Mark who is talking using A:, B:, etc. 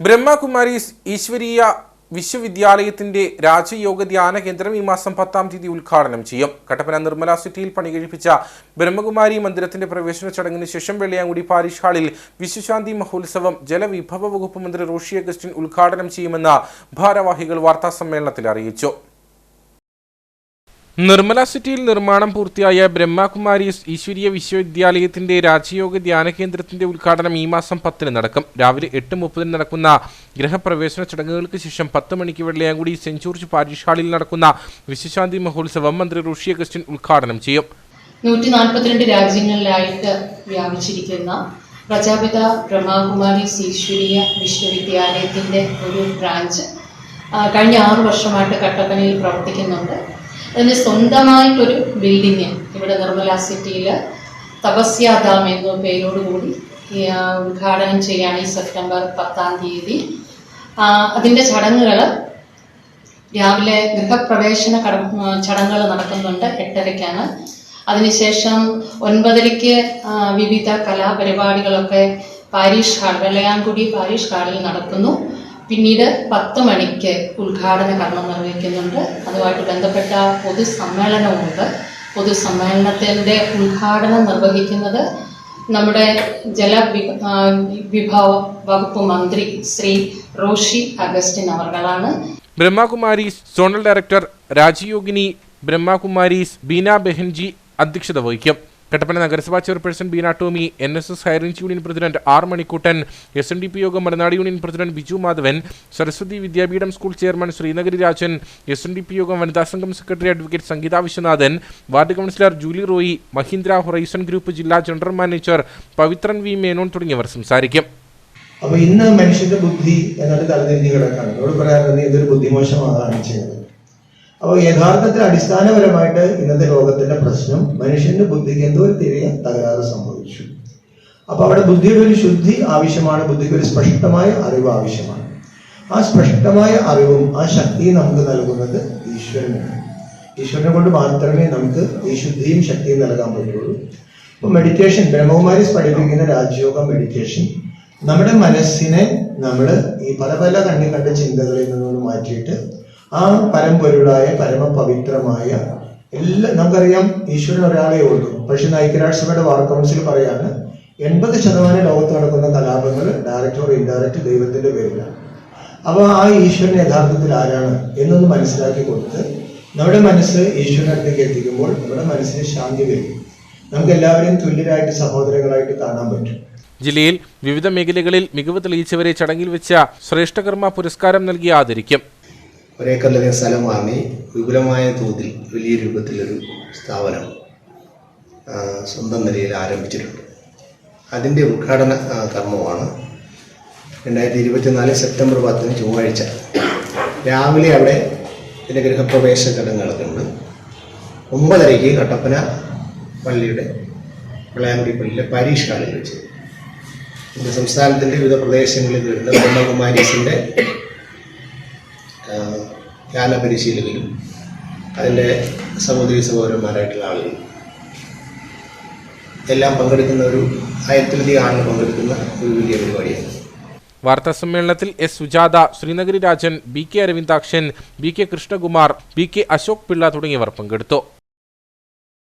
A: ബ്രഹ്മകുമാരീസ് ഈശ്വരീയ വിശ്വവിദ്യാലയത്തിന്റെ രാജയോഗ ധ്യാന കേന്ദ്രം ഈ മാസം പത്താം തീയതി ഉദ്ഘാടനം ചെയ്യും. കട്ടപ്പന നിർമ്മല സിറ്റിയിൽ പണികഴിപ്പിച്ച ബ്രഹ്മകുമാരി മന്ദിരത്തിന്റെ പ്രവേശന ചടങ്ങിന് ശേഷം വെള്ളിയാങ്കുടി പാരിഷ് ഹാളിൽ വിശ്വശാന്തി മഹോത്സവം ജലവിഭവ വകുപ്പ് മന്ത്രി റോഷി അഗസ്റ്റിൻ ഉദ്ഘാടനം ചെയ്യുമെന്ന് ഭാരവാഹികൾ വാർത്താ സമ്മേളനത്തിൽ അറിയിച്ചു. നിർമ്മല സിറ്റിയിൽ നിർമ്മാണം പൂർത്തിയായ ബ്രഹ്മകുമാരീസ് ഈശ്വരീയ വിശ്വവിദ്യാലയത്തിന്റെ രാജ്യയോഗ ധ്യാന കേന്ദ്രത്തിന്റെ ഉദ്ഘാടനം ഈ മാസം പത്തിന് നടക്കും. രാവിലെ എട്ട് മുപ്പതിന് നടക്കുന്ന ഗൃഹപ്രവേശന ചടങ്ങുകൾക്ക് ശേഷം പത്ത് മണിക്ക് വെള്ളയാങ്കുടി സെന്റ് ജോർജ് പാരിഷ് ഹാളിൽ നടക്കുന്ന വിശ്വശാന്തി മഹോത്സവം മന്ത്രി ഋഷി അഗസ്റ്റിൻ ഉദ്ഘാടനം ചെയ്യും.
B: നൂറ്റി രാജ്യങ്ങളിലായിട്ട് വ്യാപിച്ചിരിക്കുന്ന പ്രജാപിത ബ്രഹ്മകുമാരി ഈശ്വരീയ വിശ്വവിദ്യാലയത്തിന്റെ ഒരു ബ്രാഞ്ച് കഴിഞ്ഞ ആറു വർഷമായിട്ട് കട്ടപ്പനയിൽ പ്രവർത്തിക്കുന്നുണ്ട്. അതിന് സ്വന്തമായിട്ടൊരു ബിൽഡിങ് ഇവിടെ നിർമ്മല സിറ്റിയിൽ തപസ്യാദാം എന്ന പേരോടുകൂടി ഉദ്ഘാടനം ചെയ്യാണ് ഈ സെപ്റ്റംബർ പത്താം തീയതി. അതിന്റെ ചടങ്ങുകൾ രാവിലെ ഗൃഹപ്രവേശന ചടങ്ങുകൾ നടക്കുന്നുണ്ട് എട്ടരയ്ക്കാണ്. അതിനുശേഷം ഒൻപതരയ്ക്ക് വിവിധ കലാപരിപാടികളൊക്കെ പാരീഷ് ഹാൾ വെള്ളയാംകുടി പാരീഷ് ഹാളിൽ നടക്കുന്നു. പിന്നീട് പത്ത് മണിക്ക് ഉദ്ഘാടന കർമ്മം നിർവഹിക്കുന്നുണ്ട്. അതുമായിട്ട് ബന്ധപ്പെട്ട പൊതുസമ്മേളനവുമുണ്ട്. പൊതുസമ്മേളനത്തിന്റെ ഉദ്ഘാടനം നിർവഹിക്കുന്നത് നമ്മുടെ ജല വിഭവ വകുപ്പ് മന്ത്രി ശ്രീ റോഷി അഗസ്റ്റിൻ അവർകളാണ്.
A: ബ്രഹ്മകുമാരീസ് സോണൽ ഡയറക്ടർ രാജയോഗിനി ബ്രഹ്മകുമാരീസ് ബീന ബെഹൻജി അധ്യക്ഷത വഹിക്കും. കട്ടപ്പന നഗരസഭാ chairperson Beena Tomy N S S high range union president R Manikkuttan S N D P യോഗം Malanad union president Biju Madhavan Saraswathi Vidyapeetham school chairman Sreenagari Rajan S N D P യോഗം വനിതാ സംഘം secretary advocate Sangeetha Viswanathan ward councillor Julie Roy Mahindra horizon group ജില്ലാ general manager Pavithran V Menon തുടങ്ങിയവർ സംസാരിക്കും.
C: അപ്പൊ ഇന്ന് മനുഷ്യന്റെ ബുദ്ധി എന്നിട്ട് തലതിരിഞ്ഞ് കിടക്കാണ്. എന്നോട് പറയാറുണ്ട് ഇതൊരു ബുദ്ധിമോശമാണ് ചെയ്യുന്നത് അപ്പോൾ യഥാർത്ഥത്തിൽ അടിസ്ഥാനപരമായിട്ട് ഇന്നത്തെ ലോകത്തിന്റെ പ്രശ്നം മനുഷ്യന്റെ ബുദ്ധിക്ക് എന്തോ ഒരു തിരിയ തകരാറ് സംഭവിച്ചു. അപ്പൊ അവിടെ ബുദ്ധിയുടെ ഒരു ശുദ്ധി ആവശ്യമാണ് ബുദ്ധിക്ക് ഒരു സ്പഷ്ടമായ അറിവ് ആവശ്യമാണ്. ആ സ്പഷ്ടമായ അറിവും ആ ശക്തിയും നമുക്ക് നൽകുന്നത് ഈശ്വരനാണ്. ഈശ്വരനെ കൊണ്ട് മാത്രമേ നമുക്ക് ഈ ശുദ്ധിയും ശക്തിയും നൽകാൻ പറ്റുള്ളൂ. അപ്പൊ മെഡിറ്റേഷൻ ബ്രഹ്മകുമാരീസ് പഠിപ്പിക്കുന്ന രാജയോഗ മെഡിറ്റേഷൻ നമ്മുടെ മനസ്സിനെ നമ്മൾ ഈ പല പല കണ്ണി കണ്ട ചിന്തകളിൽ നിന്നൊന്ന് മാറ്റിയിട്ട് ആ പരമ്പൊരുളായ പരമപവിത്രമായ എല്ലാ നമുക്കറിയാം ഈശ്വരൻ ഒരാളെ ഉള്ളൂ. പക്ഷെ ഐക്യരാഷ്ട്രസഭയുടെ വാർ കൗൺസിൽ പറയാണ് എൺപത് ശതമാനം ലോകത്ത് നടക്കുന്ന കലാപങ്ങൾ ഡയറക്റ്റ് ഓർ ഇൻഡയറക്റ്റ് ദൈവത്തിന്റെ പേരിലാണ്. അപ്പോൾ ആ ഈശ്വരൻ യഥാർത്ഥത്തിൽ ആരാണ് എന്നൊന്ന് മനസ്സിലാക്കി കൊടുത്ത് നമ്മുടെ മനസ്സ് ഈശ്വരനടുത്തേക്ക് എത്തിക്കുമ്പോൾ നമ്മുടെ മനസ്സിന് ശാന്തി വരും. നമുക്ക് എല്ലാവരെയും തുല്യരായിട്ട് സഹോദരങ്ങളായിട്ട് കാണാൻ പറ്റും.
A: ജില്ലയിൽ വിവിധ മേഖലകളിൽ മികവ് തെളിയിച്ചവരെ ചടങ്ങിൽ വെച്ച ശ്രേഷ്ഠകർമ്മ പുരസ്കാരം നൽകി ആദരിക്കും.
D: ഒരേക്കറിലധികം സ്ഥലം വാങ്ങി വിപുലമായ തോതിൽ വലിയ രൂപത്തിലൊരു സ്ഥാപനം സ്വന്തം നിലയിൽ ആരംഭിച്ചിട്ടുണ്ട്. അതിന്റെ ഉദ്ഘാടന കർമ്മമാണ് രണ്ടായിരത്തി ഇരുപത്തിനാല് സെപ്റ്റംബർ പത്തിന് ചൊവ്വാഴ്ച. രാവിലെ അവിടെ ഇതിന്റെ ഗൃഹപ്രവേശ ചടങ്ങ് നടക്കുന്നുണ്ട് ഒമ്പതരയ്ക്ക് കട്ടപ്പന പള്ളിയുടെ വെള്ളയാങ്കുടി പള്ളിയിലെ പരീക്ഷ വെച്ച്. ഇത് സംസ്ഥാനത്തിന്റെ വിവിധ പ്രദേശങ്ങളിൽ വരുന്ന ബ്രഹ്മകുമാരീസിന്റെ ധ്യാന പരിശീലകരും അതിന്റെ സമുദ്രീ സഹോദരന്മാരായിട്ടുള്ള ആളുകൾ. എല്ലാം പങ്കെടുക്കുന്ന ഒരു ആയിരത്തിലധികം ആളുകൾ പങ്കെടുക്കുന്ന ഒരു വലിയ പരിപാടിയാണ്.
A: വാർത്താ സമ്മേളനത്തിൽ S Sujatha Sreenagari Rajan B K Aravindakshan B K Krishnakumar B K Ashok Pillai തുടങ്ങിയവർ പങ്കെടുത്തു.